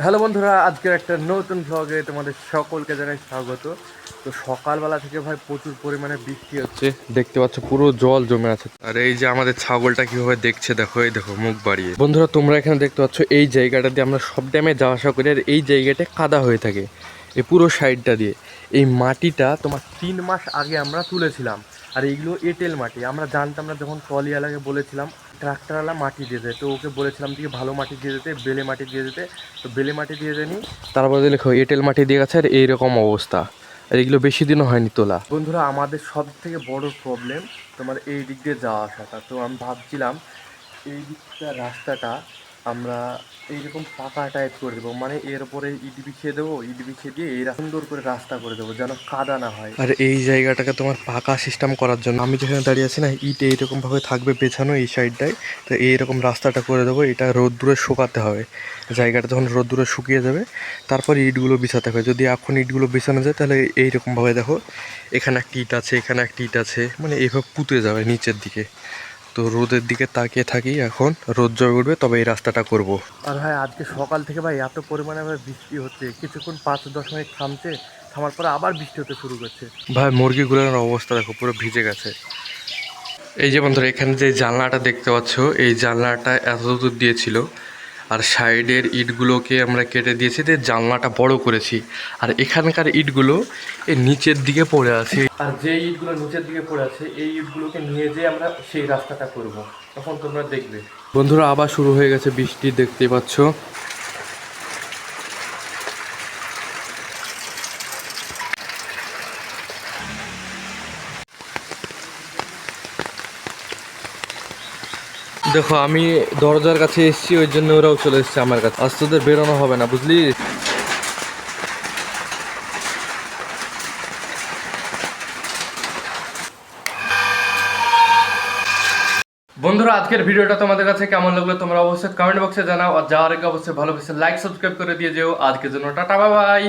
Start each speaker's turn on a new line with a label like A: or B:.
A: Hello বন্ধুরা, আজকের একটা নতুন ভ্লগে তোমাদের সকলকে জানাই স্বাগত। তো সকালবেলা থেকে ভাই প্রচুর পরিমাণে বৃষ্টি হচ্ছে, দেখতে পাচ্ছ পুরো জল জমে আছে। আর এই যে আমাদের ছাগলটা কীভাবে দেখছে, দেখো, এই দেখো, মুখ বাড়িয়ে। বন্ধুরা, তোমরা এখানে দেখতে পাচ্ছ, এই জায়গাটা দিয়ে আমরা সব ড্যামে যাওয়া আসা করি, আর এই জায়গাটা কাদা হয়ে থাকে, এই পুরো সাইডটা দিয়ে। এই মাটিটা তোমার তিন মাস আগে আমরা তুলেছিলাম, আর এইগুলো এঁটেল মাটি। আমরা জানতাম না, যখন ট্রলিওয়ালাকে বলেছিলাম ট্রাক্টরওয়ালা মাটি দিয়ে দেয়। তো ওকে বলেছিলাম যে ভালো মাটি দিয়ে দিতে বেলে মাটি দিয়ে দিতে। তো বেলে মাটি দিয়ে দেয়নি। তারপরে দেখো এঁটেল মাটি দিয়ে গেছে আর এইরকম অবস্থা। আর এগুলো বেশি দিনও হয়নি তোলা। বন্ধুরা আমাদের সব থেকে বড় প্রবলেম তোমার এই দিক দিয়ে যাওয়া আসাটা। তো আমি ভাবছিলাম এই দিকটা রাস্তাটা আমরা এইরকম পাকা টাইপ করে দেবো মানে এর উপরে ইট বিছিয়ে দেবো ইট বিছিয়ে দিয়ে এই সুন্দর করে রাস্তা করে দেবো, যেন কাদা না হয়। আর এই জায়গাটাকে তোমার পাকা সিস্টেম করার জন্য আমি যেখানে দাঁড়িয়ে আছি না, ইট এইরকম ভাবে থাকবে পেছানো এই সাইডটায় তো এইরকম রাস্তাটা করে দেবো, এটা রোদ্দুরে শুকাতে হবে। জায়গাটা যখন রোদ্দুরে শুকিয়ে যাবে, তারপর ইটগুলো বিছাতে হবে। যদি এখন ইটগুলো বিছানো যায়, তাহলে এইরকমভাবে দেখো, এখানে একটা ইট আছে, এখানে একটা ইট আছে মানে এইভাবে পুঁতে যাবে নিচের দিকে। তো রোদের দিকে তাকিয়ে থাকি এখন। রোদ জয় উঠবে তবে এই রাস্তাটা করব। আর ভাই আজকে সকাল থেকে ভাই এত পরিমাণে ভাই বৃষ্টি হচ্ছে। কিছুক্ষণ পাঁচ দশ মিনিট থামছে থামার পরে আবার বৃষ্টি হতে শুরু করছে। ভাই মুরগিগুলোর অবস্থা দেখো পুরো ভিজে গেছে। এই যে বন্ধুরা এখানে যে জানলাটা দেখতে পাচ্ছ এই জানলাটা এত দূর দিয়েছিল। আর সাইডের ইটগুলোকে আমরা কেটে দিয়েছি, দিয়ে জানলাটা বড় করেছি। আর এখানকার ইটগুলো এই নিচের দিকে পড়ে আছে। আর যে ইটগুলো নিচের দিকে পড়ে আছে, এই ইটগুলোকে নিয়ে যেয়ে আমরা সেই রাস্তাটা করব। তখন তোমরা দেখবে। বন্ধুরা, আবার শুরু হয়ে গেছে বৃষ্টি দেখতে পাচ্ছ। দেখো, আমি দরজার কাছে এসেছি, ওই জন্য ওরাও চলে এসেছে আমার কাছে। আজ তোদের বেরোনো হবে না, বুঝলি? বন্ধুরা, আজকের ভিডিওটা তোমাদের কাছে কেমন লাগল তোমরা অবশ্যই কমেন্ট বক্সে জানাও, আর যাওয়ার আগে অবশ্যই ভালো লাইক সাবস্ক্রাইব করে দিয়ে যেও। আজকের জন্য টাটা বাই